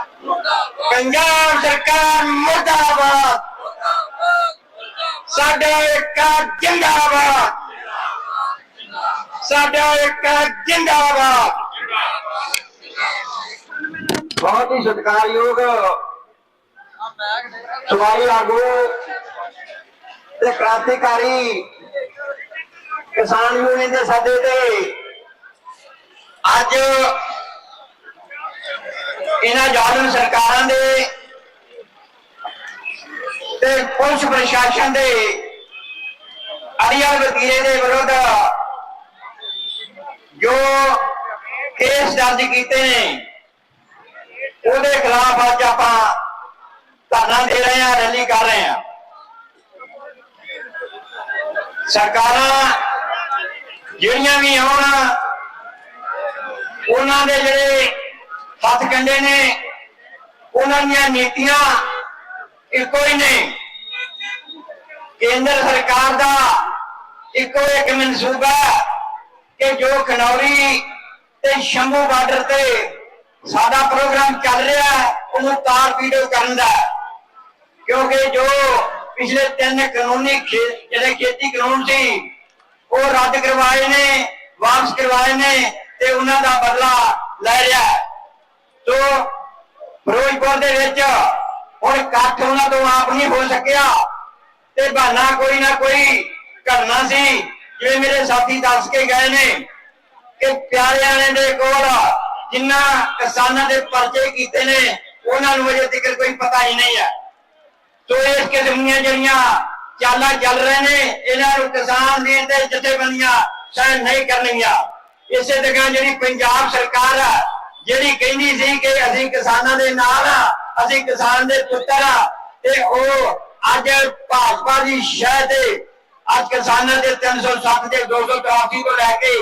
ਪੰਜਾਬ ਸਰਕਾਰ ਮੁਰਦਾਬਾਦ। ਸਾਡਾ ਇੱਕ ਜਿੰਦਾਬਾਦ। ਸਾਡਾ ਇੱਕ ਜਿੰਦਾਬਾਦ। ਬਹੁਤ ਹੀ ਸਤਿਕਾਰਯੋਗ ਸਵਾਈ ਆਗੂ ਤੇ ਕ੍ਰਾਂਤੀਕਾਰੀ ਕਿਸਾਨ ਯੂਨੀਅਨ ਦੇ ਸਾਦੇ ਤੇ ਅੱਜ ਇਹਨਾਂ ਜ਼ਾਲਮ ਸਰਕਾਰਾਂ ਦੇ ਤੇ ਪੁਲਿਸ ਪ੍ਰਸ਼ਾਸਨ ਦੇ ਅੜੀਆ ਵਕੀਲੇ ਦੇ ਵਿਰੁੱਧ ਜੋ ਕੇਸ ਦਰਜ ਕੀਤੇ ਨੇ, ਉਹਦੇ ਖਿਲਾਫ ਅੱਜ ਆਪਾਂ ਧਰਨਾ ਦੇ ਰਹੇ ਹਾਂ, ਰੈਲੀ ਕਰ ਰਹੇ ਹਾਂ। ਸਰਕਾਰਾਂ ਜਿਹੜੀਆਂ ਵੀ ਆਉਣ, ਉਹਨਾਂ ਦੇ ਜਿਹੜੇ ਹੱਥ ਕੰਡੇ ਨੇ। ਉਹਨਾਂ ਦੀਆਂ ਨੀਤੀਆਂ ਇੱਕੋ ਹੀ ਨੇ। ਕੇਂਦਰ ਸਰਕਾਰ ਦਾ ਇੱਕੋ ਇੱਕ ਮਨਸੂਬਾ ਕਿ ਜੋ ਖਨੌਰੀ ਤੇ ਸ਼ੰਭੂ ਬਾਰਡਰ ਤੇ ਸਾਡਾ ਪ੍ਰੋਗਰਾਮ ਚੱਲ ਰਿਹਾ ਹੈ, ਉਹਨੂੰ ਤਾਰ ਵੀਡੀਓ ਕਰਨ ਦਾ ਕਿਉਂਕਿ ਜੋ ਪਿਛਲੇ ਤਿੰਨ ਕਾਨੂੰਨੀ ਜਿਹੜੇ ਖੇਤੀ ਕਾਨੂੰਨ ਸੀ, ਉਹ ਰੱਦ ਕਰਵਾਏ ਨੇ, ਵਾਪਸ ਕਰਵਾਏ ਨੇ ਤੇ ਉਹਨਾਂ ਦਾ ਬਦਲਾ ਲੈ ਰਿਹਾ ਹੈ। ਸੋ ਫਿਰੋਜ਼ਪੁਰ ਦੇ ਵਿੱਚ ਹੁਣ ਇਕੱਠ ਉਹਨਾਂ ਤੋਂ ਆਪ ਨਹੀਂ ਹੋ ਸਕਿਆ ਤੇ ਬਹਾਨਾ ਕੋਈ ਨਾ ਕੋਈ ਕਰਨਾ ਸੀ। ਜਿਵੇਂ ਮੇਰੇ ਸਾਥੀ ਦੱਸ ਕੇ ਗਏ ਨੇ ਕਿ ਪਿਆਰਿਆਂ ਦੇ ਕੋਲ ਜਿੰਨਾ ਕਿਸਾਨਾਂ ਦੇ ਪਰਚੇ ਕੀਤੇ ਨੇ, ਉਹਨਾਂ ਨੂੰ ਅਜੇ ਤੱਕ ਕੋਈ ਪਤਾ ਹੀ ਨਹੀਂ ਹੈ। ਸੋ ਇਸ ਕਿਸਮ ਦੀਆਂ ਜਿਹੜੀਆਂ ਚਾਲਾਂ ਚੱਲ ਰਹੇ ਨੇ, ਇਹਨਾਂ ਨੂੰ ਕਿਸਾਨ ਦੀਆਂ ਦੇ ਜਥੇਬੰਦੀਆਂ ਸਹਿਣ ਨਹੀਂ ਕਰਨਗੀਆਂ ਇਸੇ ਤਰ੍ਹਾਂ ਜਿਹੜੀ ਪੰਜਾਬ ਸਰਕਾਰ ਹੈ ਜਿਹੜੀ ਕਹਿੰਦੀ ਸੀ ਕਿ ਅਸੀਂ ਕਿਸਾਨਾਂ ਦੇ ਨਾਲ ਆ, ਅਸੀਂ ਕਿਸਾਨ ਦੇ ਪੁੱਤਰ ਆ, ਤੇ ਉਹ ਅੱਜ ਭਾਜਪਾ ਦੀ ਸ਼ਹਿ ਤੇ ਅੱਜ ਕਿਸਾਨਾਂ ਦੇ 307 ਦੇ 283 ਤੋਂ ਲੈ ਕੇ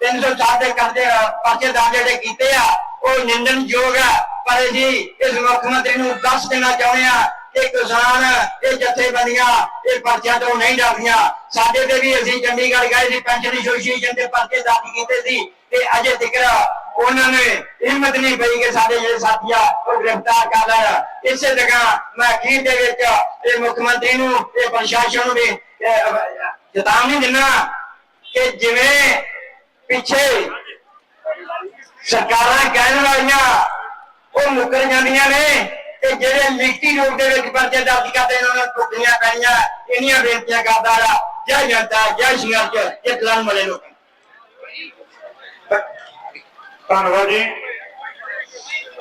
307 ਦੇ ਕਰਦੇ ਪਰਚੇ ਦਰਜ ਜਿਹੜੇ ਕੀਤੇ ਆ, ਉਹ ਨਿੰਦਣਯੋਗ ਆ। ਪਰ ਅਸੀਂ ਇਸ ਮੁੱਖ ਮੰਤਰੀ ਨੂੰ ਦੱਸ ਦੇਣਾ ਚਾਹੁੰਦੇ ਆ ਕਿ ਕਿਸਾਨ, ਇਹ ਜਥੇਬੰਦੀਆਂ, ਇਹ ਪਰਚਿਆਂ ਤੋਂ ਨਹੀਂ ਡਰਦੀਆਂ। ਸਾਡੇ ਤੇ ਵੀ ਅਸੀਂ ਚੰਡੀਗੜ੍ਹ ਗਏ ਸੀ, ਪੈਨਸ਼ਨ ਐਸੋਸੀਏਸ਼ਨ ਦੇ ਪਰਚੇ ਦਰਜ ਕੀਤੇ ਸੀ, ਤੇ ਅਜੇ ਤੱਕ ਉਹਨਾਂ ਨੇ ਹਿੰਮਤ ਨਹੀਂ ਪਈ ਕਿ ਸਾਡੇ ਜਿਹੜੇ ਸਾਥੀ ਆ, ਉਹ ਗ੍ਰਿਫਤਾਰ ਕਰ ਲੈਣ। ਇਸੇ ਤਰ੍ਹਾਂ ਮੈਂ ਅਖੀਰ ਦੇ ਵਿੱਚ ਇਹ ਮੁੱਖ ਮੰਤਰੀ ਨੂੰ, ਇਹ ਪ੍ਰਸ਼ਾਸਨ ਨੂੰ ਵੀ ਚੇਤਾਵਨੀ ਦਿੰਦਾ ਕਿ ਜਿਵੇਂ ਪਿੱਛੇ ਸਰਕਾਰਾਂ ਕਹਿਣ ਵਾਲੀਆਂ ਉਹ ਮੁੱਕਰ ਜਾਂਦੀਆਂ ਨੇ ਤੇ ਜਿਹੜੇ ਲਿਖਤੀ ਰੂਪ ਦੇ ਵਿੱਚ ਪਰਚੇ ਦਰਜ ਕਰਦੇ ਇਹਨਾਂ ਨੂੰ ਟੁੱਟੀਆਂ ਪੈਣੀਆਂ, ਇੰਨੀਆਂ ਬੇਨਤੀਆਂ ਕਰਦਾ ਆ ਜੈ ਜਨਤਾ, ਜੈ ਸੰਘਰਸ਼ ਇਹ ਕਿਸਾਨ ਮਲੇ ਲੋਕ ਧੰਨਵਾਦ ਜੀ